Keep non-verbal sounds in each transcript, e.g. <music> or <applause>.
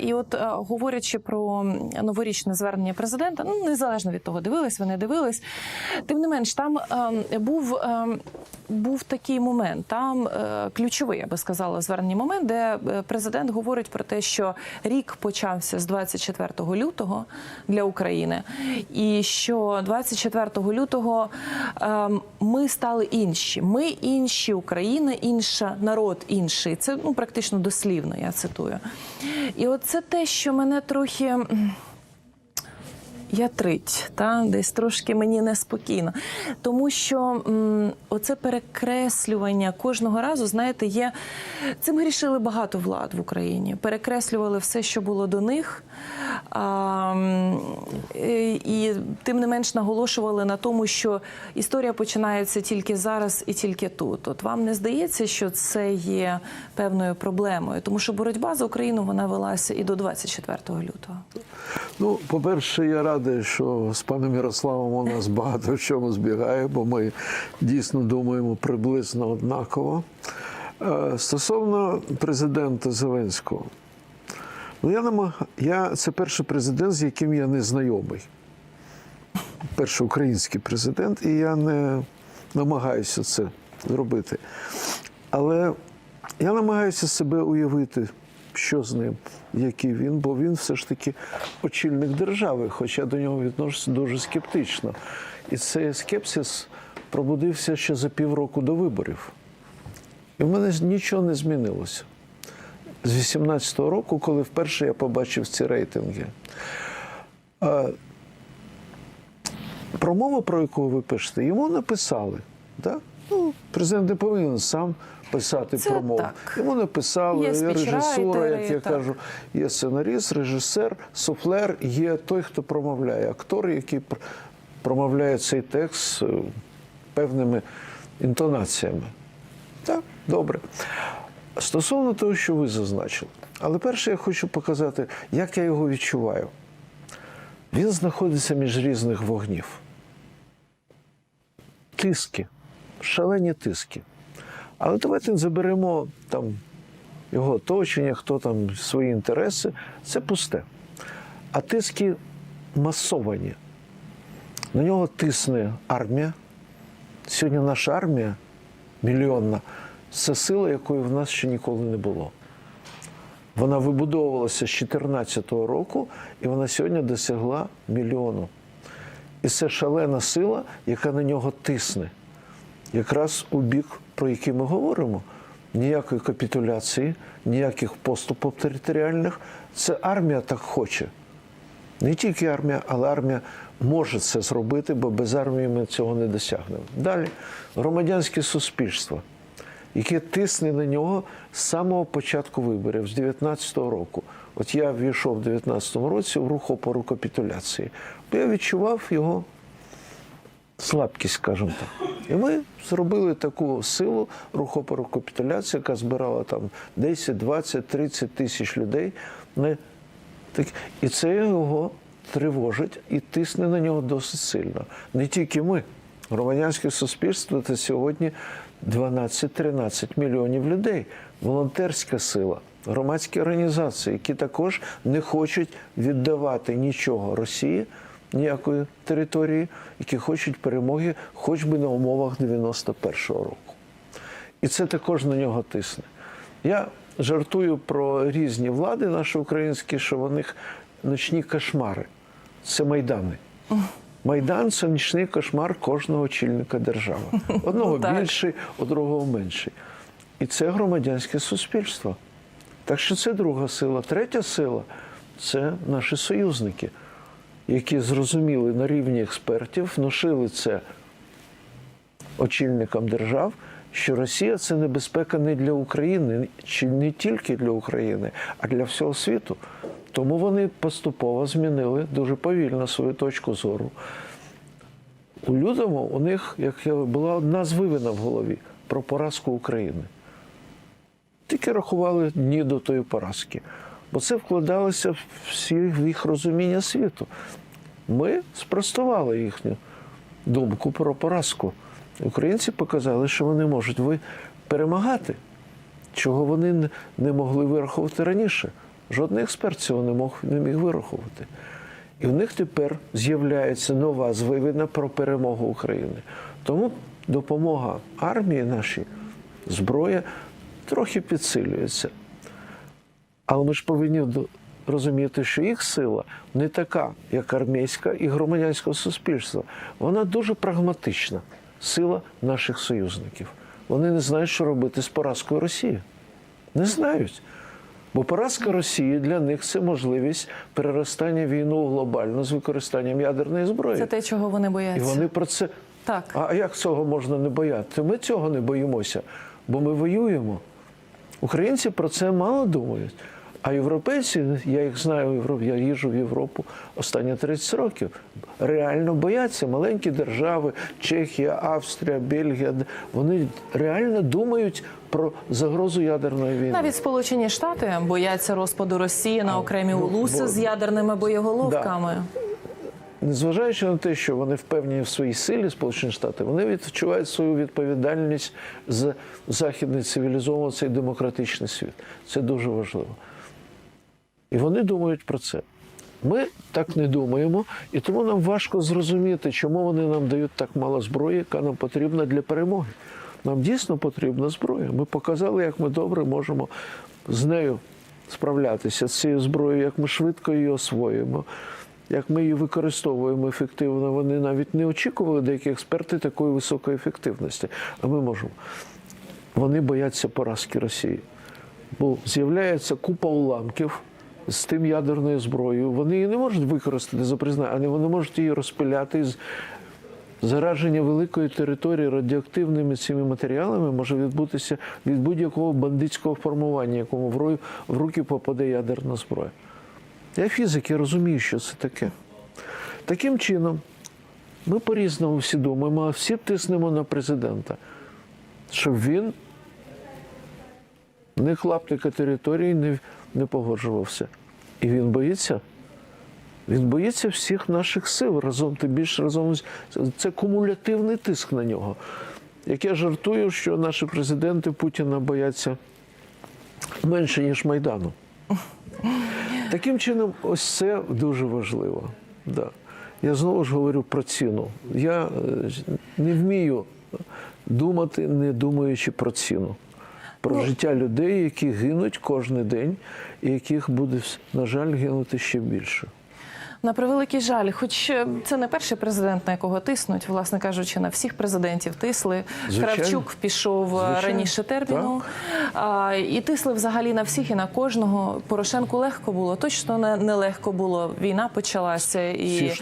І от е, говорячи про новорічне звернення президента, ну незалежно від того, дивились, вони дивились. Тим не менш, там е, був, е, був такий момент, там е, ключовий, я би сказала, звернення момент, де е, президент говорить про те, що рік почався з 24 лютого для України, і що 24 лютого е, ми стали інші. Ми інші, Україна інша, народ інший. Це ну практично дослівно, я цитую. І от це те, що мене трохи. М, Ятрить, та десь трошки мені неспокійно, тому що м, оце перекреслювання кожного разу, знаєте, є цим грішили багато влад в Україні. Перекреслювали все, що було до них, а, і тим не менш наголошували на тому, що історія починається тільки зараз і тільки тут. От вам не здається, що це є певною проблемою, тому що боротьба за Україну вона велася і до 24 лютого. Ну, по-перше, я радий, що з паном Ярославом у нас багато в чому збігає, бо ми дійсно думаємо приблизно однаково. Е, Стосовно президента Зеленського, ну я намаг... я це перший президент, з яким я не знайомий. Перший український президент, і я не намагаюся це зробити. Але я намагаюся себе уявити, що з ним, який він, бо він все ж таки очільник держави, хоча до нього відношуся дуже скептично. І цей скепсис пробудився ще за півроку до виборів. І в мене нічого не змінилося. З 18-го року, коли вперше я побачив ці рейтинги. А, Промова, про яку ви пишете, йому написали. Да? Ну, президент не повинен сам писати Це промову. так. Йому написали, Є є режисура, як я так. кажу, є сценаріст, режисер, суфлер, є той, хто промовляє, актор, який промовляє цей текст е, певними інтонаціями. Так, добре. Стосовно того, що ви зазначили. Але перше я хочу показати, як я його відчуваю. Він знаходиться між різних вогнів. Тиски, шалені тиски. Але давайте заберемо там його оточення, хто там свої інтереси. Це пусте. А тиски масовані. На нього тисне армія. Сьогодні наша армія мільйонна це сила, якої в нас ще ніколи не було. Вона вибудовувалася з 2014 року, і вона сьогодні досягла мільйону. І це шалена сила, яка на нього тисне. Якраз у бік, про який ми говоримо. Ніякої капітуляції, ніяких поступів територіальних. Це армія так хоче. Не тільки армія, але армія може це зробити, бо без армії ми цього не досягнемо. Далі громадянське суспільство, яке тисне на нього з самого початку виборів, з 19-го року. От я ввійшов в 19-му році в рух опору капітуляції, бо я відчував його слабкість, скажімо так. І ми зробили таку силу рухопору капітуляції, яка збирала там 10, 20, 30 тисяч людей. Не так, і це його тривожить і тисне на нього досить сильно. Не тільки ми. Громадянське суспільство це сьогодні 12-13 мільйонів людей. Волонтерська сила, громадські організації, які також не хочуть віддавати нічого Росії, ніякої території, які хочуть перемоги, хоч би на умовах 91-го року. І це також на нього тисне. Я жартую про різні влади наші українські, що в них ночні кошмари. Це майдани. Майдан це нічний кошмар кожного очільника держави. <laughs> Одного Так. більший, у другого менший. І це громадянське суспільство. Так що це друга сила. Третя сила це наші союзники, які зрозуміли на рівні експертів, внушили це очільникам держав, що Росія це небезпека не для України, чи не тільки для України, а для всього світу. Тому вони поступово змінили дуже повільно свою точку зору. У лютому у них як була одна звивина в голові про поразку України. Тільки рахували дні до тої поразки. Бо це вкладалося в їх розуміння світу. Ми спростували їхню думку про поразку. Українці показали, що вони можуть ви перемагати, чого вони не- не могли вирахувати раніше. Жодний експерт цього не мог не міг вирахувати. І в них тепер з'являється нова звивина про перемогу України. Тому допомога армії нашій, зброя трохи підсилюється. Але ми ж повинні розуміти, що їх сила не така, як армійська і громадянського суспільства. Вона дуже прагматична сила наших союзників. Вони не знають, що робити з поразкою Росії. Не знають. Бо поразка Росії для них це можливість переростання війну у глобальну з використанням ядерної зброї. Це те, чого вони бояться. І вони про це. Так. А як цього можна не боятися? Ми цього не боїмося, бо ми воюємо. Українці про це мало думають. А європейці, я їх знаю, Європі, я їжджу в Європу останні 30 років. Реально бояться маленькі держави, Чехія, Австрія, Бельгія. Вони реально думають про загрозу ядерної війни. Навіть Сполучені Штати бояться розпаду Росії на окремі ну, улуси бо- з ядерними боєголовками. Незважаючи на те, що вони впевнені в своїй силі, Сполучені Штати, вони відчувають свою відповідальність за західний цивілізований цей демократичний світ. Це дуже важливо. І вони думають про це. Ми так не думаємо, і тому нам важко зрозуміти, чому вони нам дають так мало зброї, яка нам потрібна для перемоги. Нам дійсно потрібна зброя. Ми показали, як ми добре можемо з нею справлятися з цією зброєю, як ми швидко її освоюємо, як ми її використовуємо ефективно. Вони навіть не очікували деякі експерти такої високої ефективності. А ми можемо. Вони бояться поразки Росії. Бо з'являється купа уламків з тим ядерною зброєю. Вони її не можуть використати за признання, вони можуть її розпиляти. з- Зараження великої території радіоактивними цими матеріалами може відбутися від будь-якого бандитського формування, якому в руки попаде ядерна зброя. Я фізик, я розумію, що це таке. Таким чином, ми по-різному всі думаємо, а всі тиснемо на президента, щоб він не клаптика території не, не погоджувався. І він боїться. Він боїться всіх наших сил разом, тим більше разом це кумулятивний тиск на нього. Як я жартую, що наші президенти Путіна бояться менше, ніж Майдану. Таким чином, ось це дуже важливо. Да. Я знову ж говорю про ціну. Я е, не вмію думати, не думаючи про ціну. Про Ну, життя людей, які гинуть кожен день, і яких буде, на жаль, гинути ще більше. На превеликий жаль, хоч е, це не перший президент, на якого тиснуть, власне кажучи, на всіх президентів тисли. Звичайно. Кравчук пішов е, Звичайно. раніше терміну. А, і тисли взагалі на всіх і на кожного. Порошенку легко було. Точно не, не легко було. Війна почалася, і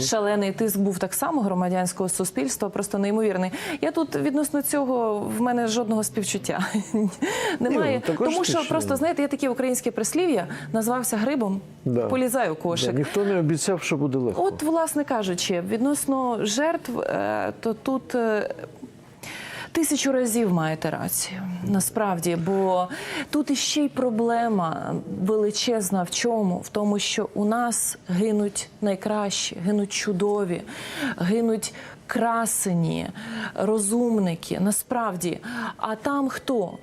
шалений тиск був так само громадянського суспільства, просто неймовірний. Я тут відносно цього в мене жодного співчуття <laughs> немає. ну, також Тому що просто знаєте, є таке українське прислів'я, назвався грибом, Да. полізай у кошик. Да, ніхто не обіцяв, що буде легко. От, власне кажучи, відносно жертв, е, то тут. е, Тисячу разів маєте рацію, насправді, бо тут іще й проблема величезна в чому? В тому, що у нас гинуть найкращі, гинуть чудові, гинуть красені, розумники, насправді. А там хто?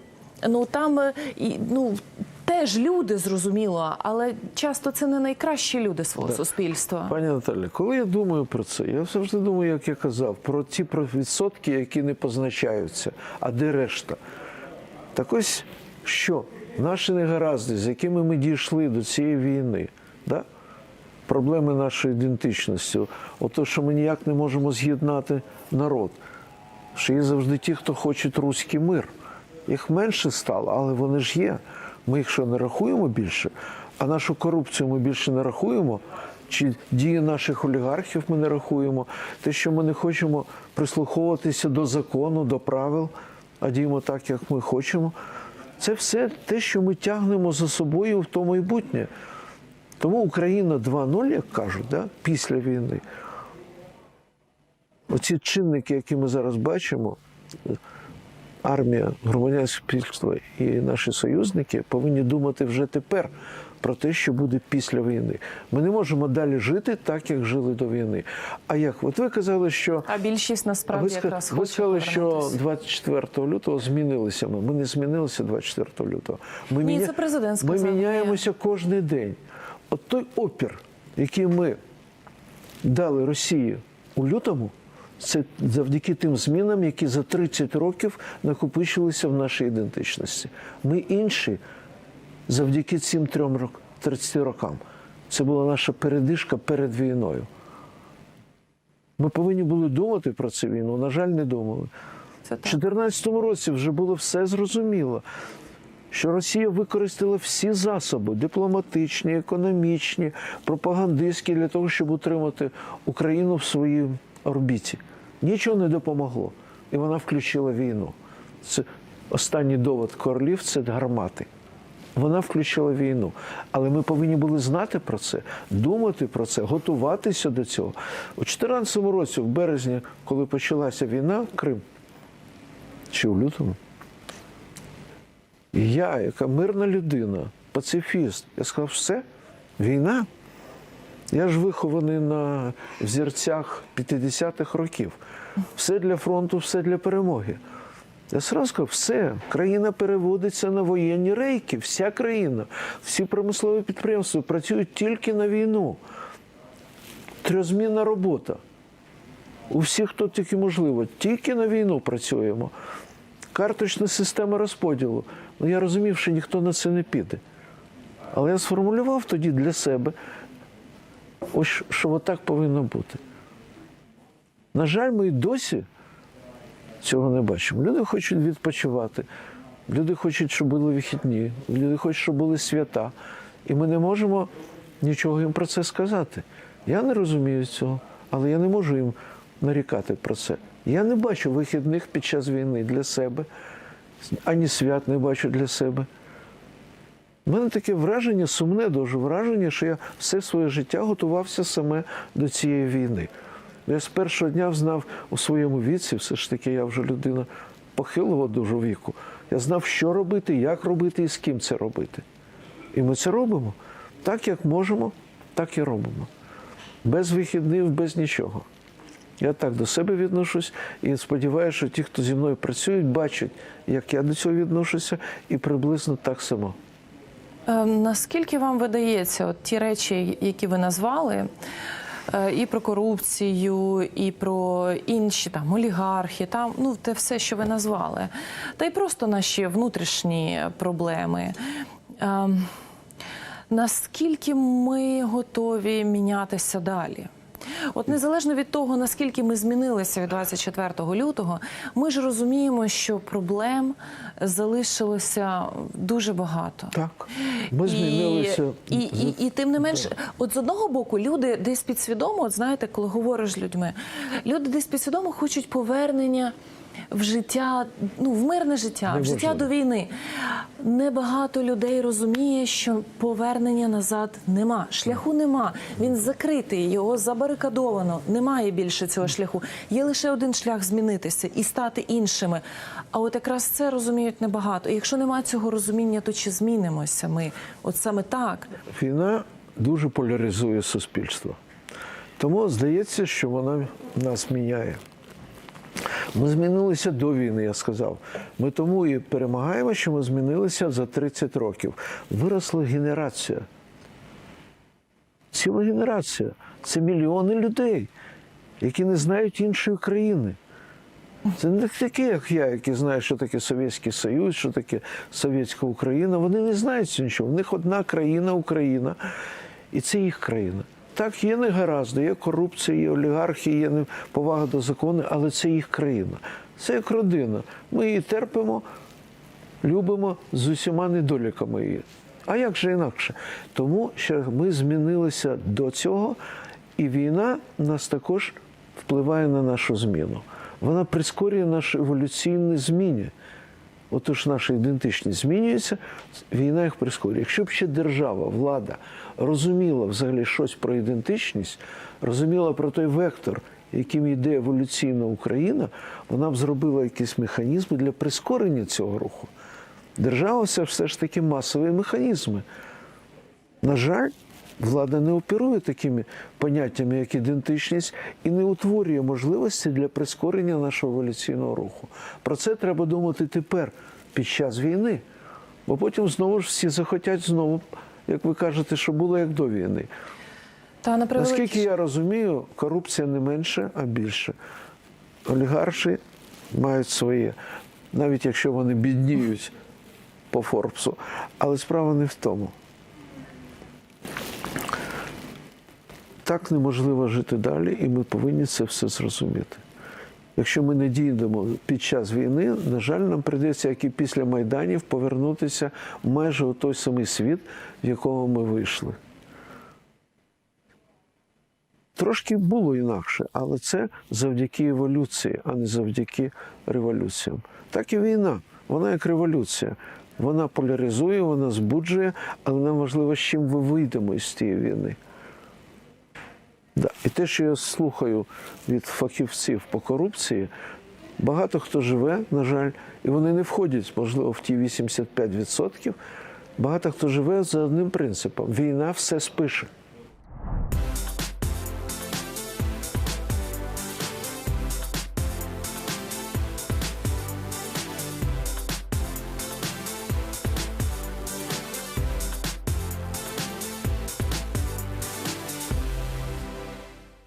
Ну там е, ну, теж люди, зрозуміло, але часто це не найкращі люди свого суспільства. Пані Наталі, коли я думаю про це, я завжди думаю, як я казав, про ті про відсотки, які не позначаються, а де решта. Так ось що наші негаразди, з якими ми дійшли до цієї війни, да? проблеми нашої ідентичності, ото, що ми ніяк не можемо з'єднати народ, що є завжди ті, хто хочуть руський мир. Їх менше стало, але вони ж є. Ми їх що не рахуємо більше, а нашу корупцію ми більше не рахуємо. Чи дії наших олігархів ми не рахуємо, те, що ми не хочемо прислуховуватися до закону, до правил, а діємо так, як ми хочемо. Це все те, що ми тягнемо за собою в то майбутнє. Тому Україна 2.0, як кажуть, да, після війни. Оці чинники, які ми зараз бачимо, армія, громадянське суспільство і наші союзники повинні думати вже тепер про те, що буде після війни. Ми не можемо далі жити так, як жили до війни. А як? От ви казали, що А більшість насправді ви, якраз ви сказали, що повернутися. 24 лютого змінилися ми. Ми не змінилися 24 лютого. Ми, Ні, це президент ми сказав, ні. міняємося кожен день. От той опір, який ми дали Росії у лютому, це завдяки тим змінам, які за 30 років накопичилися в нашій ідентичності. Ми інші завдяки цим трьом рок- 30 рокам. Це була наша передишка перед війною. Ми повинні були думати про цю війну. На жаль, не думали. У 2014 році вже було все зрозуміло, що Росія використала всі засоби дипломатичні, економічні, пропагандистські для того, щоб утримати Україну в своїй орбіті. Нічого не допомогло. І вона включила війну. Це останній довод корлів це гармати. Вона включила війну. Але ми повинні були знати про це, думати про це, готуватися до цього. У 2014 році, в березні, коли почалася війна, Крим, чи в лютому, я, яка мирна людина, пацифіст, я сказав, все, війна. Я ж вихований на взірцях 50-х років. Все для фронту, все для перемоги. Я сразу сказав, все, країна переводиться на воєнні рейки, вся країна, всі промислові підприємства працюють тільки на війну. Трьохзмінна робота. У всіх, хто тільки можливо, тільки на війну працюємо. Карточна система розподілу. Ну я розумів, що ніхто на це не піде. Але я сформулював тоді для себе, ось що отак повинно бути. На жаль, ми й досі цього не бачимо. Люди хочуть відпочивати, люди хочуть, щоб були вихідні, люди хочуть, щоб були свята. І ми не можемо нічого їм про це сказати. Я не розумію цього, але я не можу їм нарікати про це. Я не бачу вихідних під час війни для себе, ані свят не бачу для себе. У мене таке враження, сумне дуже враження, що я все своє життя готувався саме до цієї війни. Я з першого дня знав у своєму віці, все ж таки, я вже людина похилого дуже віку. Я знав, що робити, як робити і з ким це робити. І ми це робимо. Так, як можемо, так і робимо. Без вихідних, без нічого. Я так до себе відношусь і сподіваюся, що ті, хто зі мною працюють, бачать, як я до цього відношуся, і приблизно так само. Е, Наскільки вам видається, от ті речі, які ви назвали, е, і про корупцію, і про інші там олігархи, там ну те все, що ви назвали, та й просто наші внутрішні проблеми. Е, Наскільки ми готові мінятися далі? От незалежно від того, наскільки ми змінилися від 24 лютого, ми ж розуміємо, що проблем залишилося дуже багато. Так. Ми змінилися. І, і, і, і тим не менш, от з одного боку, люди десь підсвідомо, от знаєте, коли говориш з людьми, люди десь підсвідомо хочуть повернення. В життя, ну в мирне життя, в життя до війни. Небагато людей розуміє, що повернення назад нема. Шляху нема. Він закритий, його забарикадовано. Немає більше цього шляху. Є лише один шлях змінитися і стати іншими. А от якраз це розуміють небагато. І якщо немає цього розуміння, то чи змінимося ми? От саме так. Війна дуже поляризує суспільство. Тому здається, що вона нас міняє. Ми змінилися до війни, я сказав. Ми тому і перемагаємо, що ми змінилися за 30 років. Виросла генерація. Ціла генерація. Це мільйони людей, які не знають іншої країни. Це не такі, як я, які знають, що таке Совєтський Союз, що таке Совєтська Україна. Вони не знають нічого. В них одна країна Україна, і це їх країна. Так, є негаразди, є корупція, є олігархи, є повага до закону, але це їх країна. Це як родина. Ми її терпимо, любимо з усіма недоліками її. А як же інакше? Тому що ми змінилися до цього, і війна нас також впливає на нашу зміну. Вона прискорює наші еволюційні зміни. Отож, наша ідентичність змінюється, війна їх прискорює. Якщо б ще держава, влада розуміла взагалі щось про ідентичність, розуміла про той вектор, яким йде еволюційна Україна, вона б зробила якісь механізми для прискорення цього руху. Держава це все ж таки масові механізми. На жаль, влада не оперує такими поняттями, як ідентичність, і не утворює можливості для прискорення нашого еволюційного руху. Про це треба думати тепер, під час війни. Бо потім знову ж всі захотять знову, як ви кажете, що було як до війни. Та на превеликий Наскільки я розумію, корупція не менше, а більше. Олігарші мають своє, навіть якщо вони бідніють по Форбсу. Але справа не в тому. Так неможливо жити далі, і ми повинні це все зрозуміти. Якщо ми не дійдемо під час війни, на жаль, нам прийдеться, як і після Майданів, повернутися майже у той самий світ, в якому ми вийшли. Трошки було інакше, але це завдяки еволюції, а не завдяки революціям. Так і війна, вона як революція. Вона поляризує, вона збуджує, але нам важливо, з чим ми вийдемо із цієї війни. Да. І те, що я слухаю від фахівців по корупції, багато хто живе, на жаль, і вони не входять, можливо, в ті 85%. Багато хто живе за одним принципом: війна все спише.